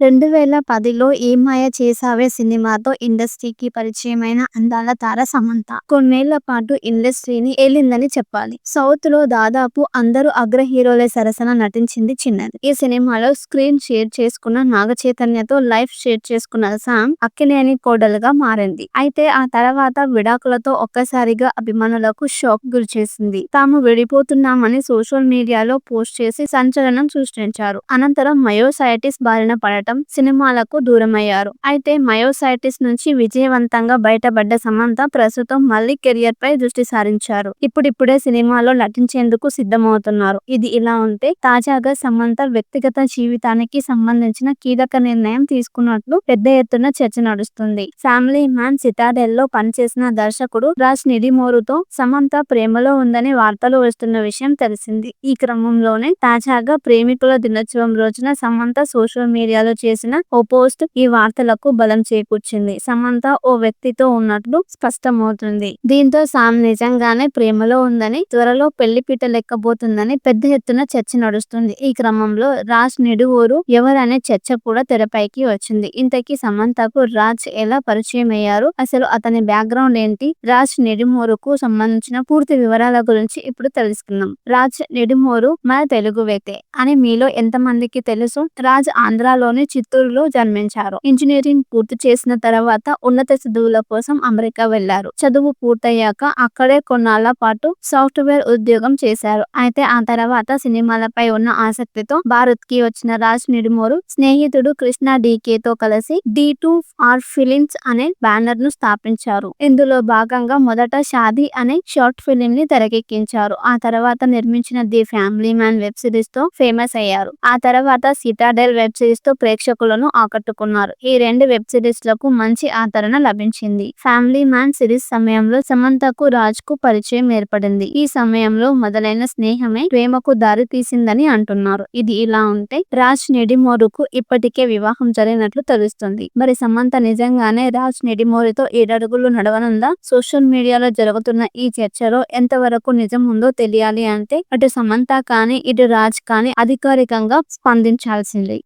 రెండు వేల పదిలో ఏ మాయ చేసావే సినిమాతో ఇండస్ట్రీకి పరిచయమైన అందాల తార సమంత. కొన్నేళ్ళ పాటు ఇండస్ట్రీని ఏలిందని చెప్పాలి. సౌత్లో దాదాపు అందరూ అగ్ర హీరోలే సరసన నటించింది చిన్నది. ఈ సినిమాలో స్క్రీన్ షేర్ చేసుకున్న నాగ చైతన్యతో లైఫ్ షేర్ చేసుకున్న సామ్ అక్కినేని కోడలుగా మారింది. అయితే ఆ తర్వాత విడాకులతో ఒక్కసారిగా అభిమానులకు షాక్ గురి చేసింది. తాము విడిపోతున్నామని సోషల్ మీడియాలో పోస్ట్ చేసి సంచలనం సృష్టించారు. అనంతరం మయోసైటిస్ బారిన పడటం సినిమాలకు దూరమయ్యారు. అయితే మయోసైటిస్ నుంచి విజయవంతంగా బయటపడ్డ సమంత ప్రస్తుతం మళ్ళీ కెరియర్ పై దృష్టి సారించారు. ఇప్పుడిప్పుడే సినిమాలో నటించేందుకు సిద్ధమవుతున్నారు. ఇది ఇలా ఉంటే తాజాగా సమంత వ్యక్తిగత జీవితానికి సంబంధించిన కీలక నిర్ణయం తీసుకున్నట్లు పెద్ద ఎత్తున చర్చ నడుస్తుంది. ఫ్యామిలీ మ్యాన్ సిటాడెల్లో పనిచేసిన దర్శకుడు రాజ్ నిడిమోరుతో సమంత ప్రేమలో ఉందని వార్తలు వస్తున్న విషయం తెలిసింది. ఈ క్రమంలోనే తాజాగా ప్రేమికుల దినోత్సవం రోజున సమంత సోషల్ మీడియాలో చేసిన ఓ పోస్ట్ ఈ వార్తలకు బలం చేకూర్చింది. సమంత ఓ వ్యక్తితో ఉన్నట్లు స్పష్టమవుతుంది. దీంతో సామ్ నిజంగానే ప్రేమలో ఉందని త్వరలో పెళ్ళి పీట లెక్కబోతుందని పెద్ద ఎత్తున చర్చ నడుస్తుంది. ఈ క్రమంలో రాజ్ నిడువూరు ఎవరనే చర్చ కూడా తెరపైకి వచ్చింది. ఇంతకీ సమంతకు రాజ్ ఎలా పరిచయం అయ్యారు అసలు అతని బ్యాక్గ్రౌండ్ ఏంటి? రాజ్ నిడుమూరుకు సంబంధించిన పూర్తి వివరాల గురించి ఇప్పుడు తెలుసుకుందాం. రాజ్ నిడుమూరు మన తెలుగు వ్యక్తే అని మీలో ఎంతమందికి తెలుసు? రాజ్ ఆంధ్రాలోని చిత్తూరులో జన్మించారు. ఇంజనీరింగ్ పూర్తి చేసిన తర్వాత ఉన్నత చదువుల కోసం అమెరికా వెళ్ళారు చదువు పూర్తయ్యాక అక్కడే కొన్నాళ్ళ పాటు సాఫ్ట్వేర్ ఉద్యోగం చేశారు. అయితే ఆ తర్వాత సినిమాలపై ఉన్న ఆసక్తితో భారత్కి వచ్చిన రాజ్ నిడుమూరు స్నేహితుడు కృష్ణ డీకే తో కలిసి డి టూ ఆర్ ఫిలిమ్స్ అనే బ్యానర్ను స్థాపించారు. ఇందులో భాగంగా మొదట షాదీ అనే షార్ట్ ఫిలిం ని తెరకెక్కించారు. ఆ తర్వాత నిర్మించిన ది ఫ్యామిలీ మ్యాన్ వెబ్ సిరీస్తో ఫేమస్ అయ్యారు. ఆ తర్వాత సిటాడెల్ వెబ్ సిరీస్తో ప్రేక్షకులను ఆకట్టుకున్నారు. ఈ రెండు వెబ్ సిరీస్లకు మంచి ఆదరణ లభించింది. ఫ్యామిలీ మ్యాన్ సిరీస్ సమయంలో సమంతకు రాజ్కు పరిచయం ఏర్పడింది. ఈ సమయంలో మొదలైన స్నేహమే ప్రేమకు దారి తీసిందని అంటున్నారు. ఇది ఇలా ఉంటే రాజ్ నెడిమోరుకు ఇప్పటికే వివాహం జరిగినట్లు తెలుస్తుంది. మరి సమంత నిజంగానే రాజ్ నెడిమోరితో ఏడడుగులు నడవనుందా? సోషల్ మీడియాలో జరుగుతున్న ఈ చర్చలో ఎంతవరకు నిజం ఉందో తెలియాలి అంటే అటు సమంత కానీ ఇటు రాజ్ కానీ అధికారికంగా స్పందించాల్సింది.